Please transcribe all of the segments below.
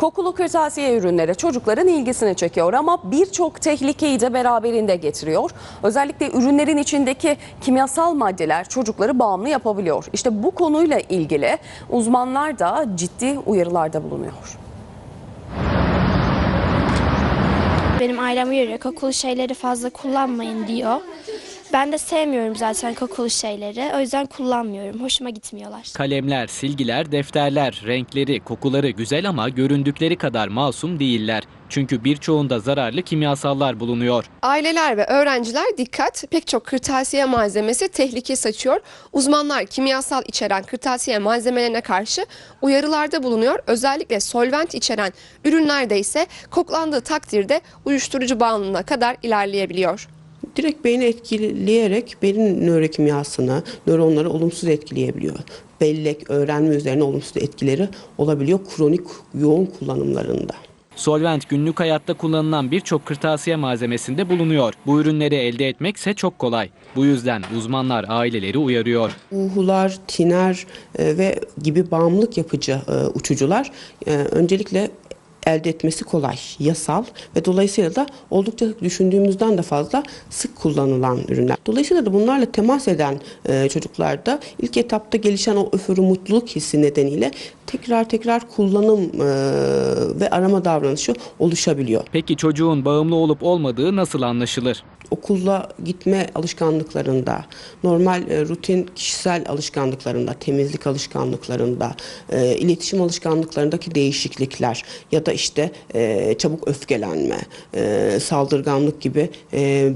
Kokulu kırtasiye ürünleri çocukların ilgisini çekiyor ama birçok tehlikeyi de beraberinde getiriyor. Özellikle ürünlerin içindeki kimyasal maddeler çocukları bağımlı yapabiliyor. İşte bu konuyla ilgili uzmanlar da ciddi uyarılarda bulunuyor. Benim ailem uyarıyor kokulu şeyleri fazla kullanmayın diyor. Ben de sevmiyorum zaten kokulu şeyleri. O yüzden kullanmıyorum. Hoşuma gitmiyorlar. Kalemler, silgiler, defterler, renkleri, kokuları güzel ama göründükleri kadar masum değiller. Çünkü birçoğunda zararlı kimyasallar bulunuyor. Aileler ve öğrenciler dikkat pek çok kırtasiye malzemesi tehlike saçıyor. Uzmanlar kimyasal içeren kırtasiye malzemelerine karşı uyarılarda bulunuyor. Özellikle solvent içeren ürünlerde ise koklandığı takdirde uyuşturucu bağımlılığına kadar ilerleyebiliyor. Direkt beyni etkileyerek beyin nörokimyasını, nöronları olumsuz etkileyebiliyor. Bellek, öğrenme üzerine olumsuz etkileri olabiliyor kronik yoğun kullanımlarında. Solvent günlük hayatta kullanılan birçok kırtasiye malzemesinde bulunuyor. Bu ürünleri elde etmekse çok kolay. Bu yüzden uzmanlar aileleri uyarıyor. Uhular, tiner e, ve gibi bağımlılık yapıcı e, uçucular e, öncelikle elde etmesi kolay, yasal ve dolayısıyla da oldukça düşündüğümüzden de fazla sık kullanılan ürünler. Dolayısıyla da bunlarla temas eden e, çocuklarda ilk etapta gelişen o öfürü mutluluk hissi nedeniyle tekrar tekrar kullanım e, ve arama davranışı oluşabiliyor. Peki çocuğun bağımlı olup olmadığı nasıl anlaşılır? Okula gitme alışkanlıklarında, normal e, rutin kişisel alışkanlıklarında, temizlik alışkanlıklarında, e, iletişim alışkanlıklarındaki değişiklikler ya da işte e, çabuk öfkelenme, saldırganlık gibi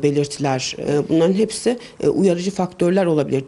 belirtiler, bunların hepsi uyarıcı faktörler olabilir.